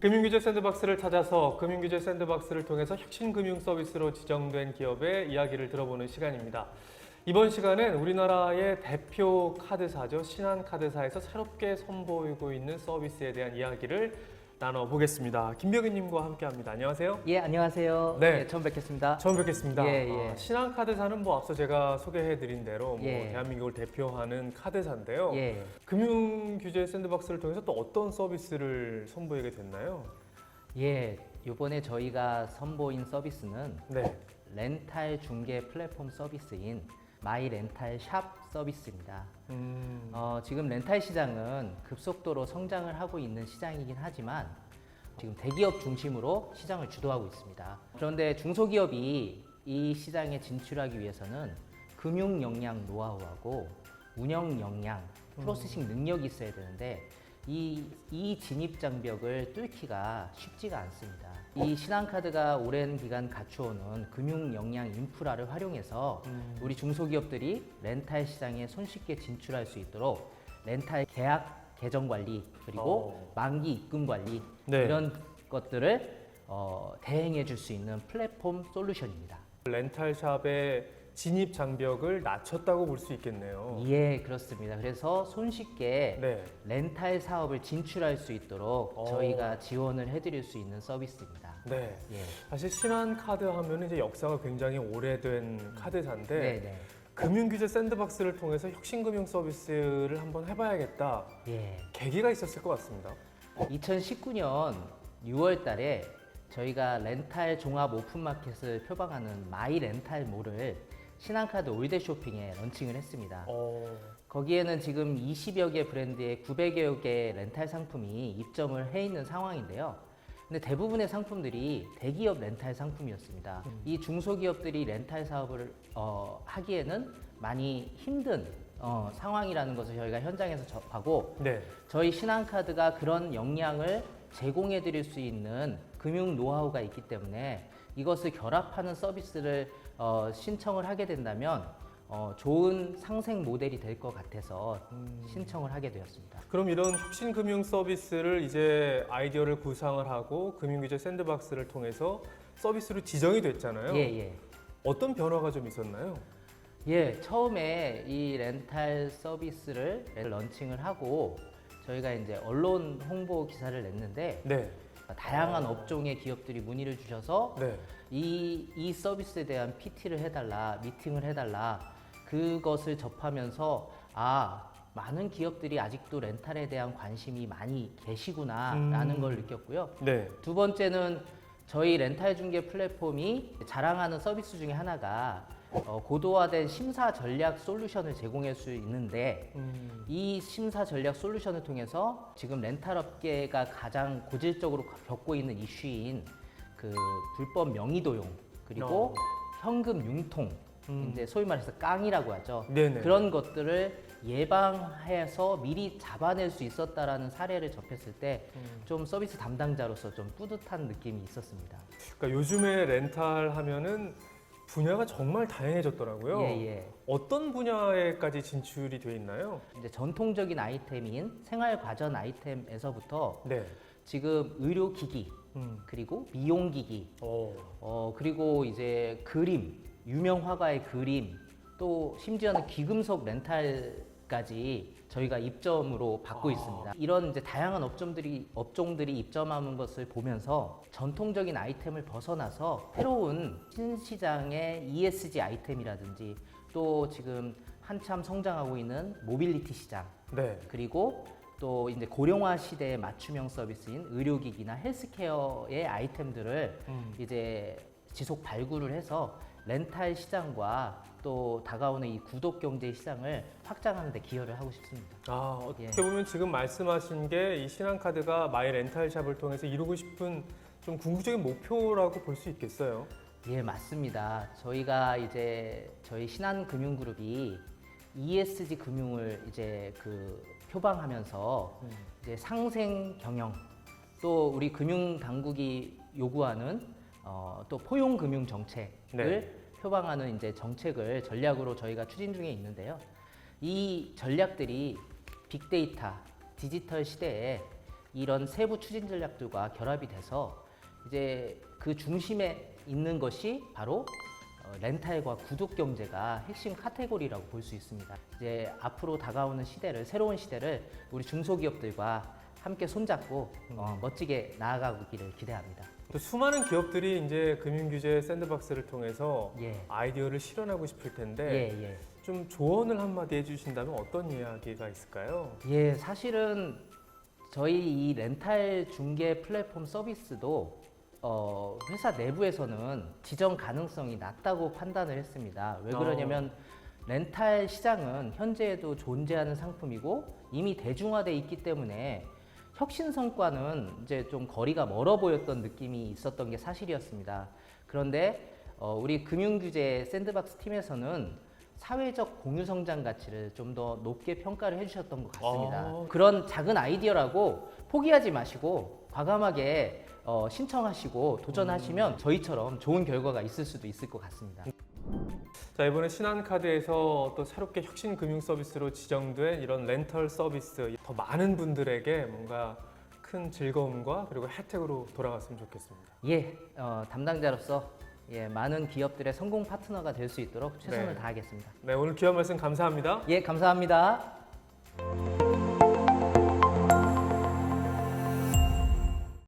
금융규제 샌드박스를 찾아서 금융규제 샌드박스를 통해서 혁신금융 서비스로 지정된 기업의 이야기를 들어보는 시간입니다. 이번 시간엔 우리나라의 대표 카드사죠. 신한카드사에서 새롭게 선보이고 있는 서비스에 대한 이야기를 나눠보겠습니다. 김병희님과 함께합니다. 안녕하세요. 예, 안녕하세요. 네. 예, 처음 뵙겠습니다. 처음 뵙겠습니다. 예, 예. 어, 신한카드사는 뭐 앞서 제가 소개해드린 대로 뭐 예. 대한민국을 대표하는 카드사인데요. 예. 금융 규제 샌드박스를 통해서 또 어떤 서비스를 선보이게 됐나요? 예, 이번에 저희가 선보인 서비스는 네. 렌탈 중개 플랫폼 서비스인 마이 렌탈 샵 서비스입니다. 음, 어, 지금 렌탈 시장은 급속도로 성장을 하고 있는 시장이긴 하지만 지금 대기업 중심으로 시장을 주도하고 있습니다. 그런데 중소기업이 이 시장에 진출하기 위해서는 금융 역량 노하우하고 운영 역량, 프로세싱 능력이 있어야 되는데 이, 이 진입 장벽을 뚫기가 쉽지가 않습니다. 이 신한카드가 오랜 기간 갖추어놓은 금융 역량 인프라를 활용해서 음. 우리 중소기업들이 렌탈 시장에 손쉽게 진출할 수 있도록 렌탈 계약 계정 관리 그리고 어. 만기 입금 관리 네. 이런 것들을 어, 대행해 줄 수 있는 플랫폼 솔루션입니다. 렌탈샵의 진입 장벽을 낮췄다고 볼 수 있겠네요. 예, 그렇습니다. 그래서 손쉽게 네. 렌탈 사업을 진출할 수 있도록 어. 저희가 지원을 해드릴 수 있는 서비스입니다. 네. 예. 사실 신한카드 하면은 이제 역사가 굉장히 오래된 카드사인데 네, 네. 금융규제 샌드박스를 통해서 혁신금융 서비스를 한번 해봐야겠다 예. 계기가 있었을 것 같습니다. 2019년 6월 달에 저희가 렌탈 종합 오픈마켓을 표방하는 마이 렌탈몰을 신한카드 올드 쇼핑에 런칭을 했습니다. 어, 거기에는 지금 20여 개 브랜드의 900여 개의 렌탈 상품이 입점을 해 있는 상황인데요. 근데 대부분의 상품들이 대기업 렌탈 상품이었습니다. 이 중소기업들이 렌탈 사업을 어, 하기에는 많이 힘든 어, 상황이라는 것을 저희가 현장에서 접하고 네. 저희 신한카드가 그런 역량을 제공해 드릴 수 있는 금융 노하우가 있기 때문에 이것을 결합하는 서비스를 어, 신청을 하게 된다면 어, 좋은 상생 모델이 될 것 같아서 신청을 하게 되었습니다. 그럼 이런 혁신 금융 서비스를 이제 아이디어를 구상을 하고 금융규제 샌드박스를 통해서 서비스로 지정이 됐잖아요. 예, 예. 어떤 변화가 좀 있었나요? 예, 처음에 이 렌탈 서비스를 런칭을 하고 저희가 이제 언론 홍보 기사를 냈는데 네. 다양한 업종의 기업들이 문의를 주셔서 네. 이, 이 서비스에 대한 PT를 해달라, 미팅을 해달라, 그것을 접하면서, 아, 많은 기업들이 아직도 렌탈에 대한 관심이 많이 계시구나, 음. 라는 걸 느꼈고요. 네. 두 번째는 저희 렌탈 중개 플랫폼이 자랑하는 서비스 중에 하나가 어, 고도화된 심사 전략 솔루션을 제공할 수 있는데 음, 이 심사 전략 솔루션을 통해서 지금 렌탈 업계가 가장 고질적으로 겪고 있는 이슈인 그 불법 명의 도용 그리고 어. 현금 융통 음. 이제 소위 말해서 깡이라고 하죠. 네네. 그런 것들을 예방해서 미리 잡아낼 수 있었다라는 사례를 접했을 때좀 음. 서비스 담당자로서 좀 뿌듯한 느낌이 있었습니다. 그러니까 요즘에 렌탈 하면은 분야가 정말 다양해졌더라고요. 예, 예. 어떤 분야에까지 진출이 돼 있나요? 이제 전통적인 아이템인 생활 과전 아이템에서부터 네. 지금 의료기기 음. 그리고 미용기기 어. 어 그리고 이제 그림 유명 화가의 그림 또 심지어는 귀금속 렌탈 까지 저희가 입점으로 받고 아. 있습니다. 이런 이제 다양한 업종들이 업종들이 입점하는 것을 보면서 전통적인 아이템을 벗어나서 새로운 신시장의 ESG 아이템이라든지 또 지금 한참 성장하고 있는 모빌리티 시장 네. 그리고 또 이제 고령화 시대의 맞춤형 서비스인 의료기기나 헬스케어의 아이템들을 음. 이제 지속 발굴을 해서 렌탈 시장과 또 다가오는 이 구독 경제 시장을 확장하는 데 기여를 하고 싶습니다. 아, 어떻게 예. 보면 지금 말씀하신 게 이 신한카드가 마이 렌탈샵을 통해서 이루고 싶은 좀 궁극적인 목표라고 볼 수 있겠어요. 예, 맞습니다. 저희가 이제 저희 신한금융그룹이 ESG 금융을 이제 그 표방하면서 음. 이제 상생 경영 또 우리 금융 당국이 요구하는 어, 또 포용 금융 정책을 네. 표방하는 이제 정책을 전략으로 저희가 추진 중에 있는데요. 이 전략들이 빅데이터, 디지털 시대에 이런 세부 추진 전략들과 결합이 돼서 이제 그 중심에 있는 것이 바로 어, 렌탈과 구독 경제가 핵심 카테고리라고 볼 수 있습니다. 이제 앞으로 다가오는 시대를 새로운 시대를 우리 중소기업들과 함께 손잡고 어, 멋지게 나아가기를 기대합니다. 또 수많은 기업들이 이제 금융규제 샌드박스를 통해서 예. 아이디어를 실현하고 싶을 텐데 예, 예. 좀 조언을 한마디 해주신다면 어떤 이야기가 있을까요? 예, 사실은 저희 이 렌탈 중개 플랫폼 서비스도 어, 회사 내부에서는 지정 가능성이 낮다고 판단을 했습니다. 왜 그러냐면 렌탈 시장은 현재에도 존재하는 상품이고 이미 대중화돼 있기 때문에 혁신 성과는 이제 좀 거리가 멀어 보였던 느낌이 있었던 게 사실이었습니다. 그런데 어, 우리 금융규제 샌드박스 팀에서는 사회적 공유 성장 가치를 좀 더 높게 평가를 해주셨던 것 같습니다. 아. 그런 작은 아이디어라고 포기하지 마시고 과감하게 어, 신청하시고 도전하시면 저희처럼 좋은 결과가 있을 수도 있을 것 같습니다. 자 이번에 신한카드에서 또 새롭게 혁신 금융 서비스로 지정된 이런 렌털 서비스 더 많은 분들에게 뭔가 큰 즐거움과 그리고 혜택으로 돌아갔으면 좋겠습니다. 예, 어, 담당자로서 예, 많은 기업들의 성공 파트너가 될 수 있도록 최선을 네. 다하겠습니다. 네 오늘 귀한 말씀 감사합니다. 예, 감사합니다.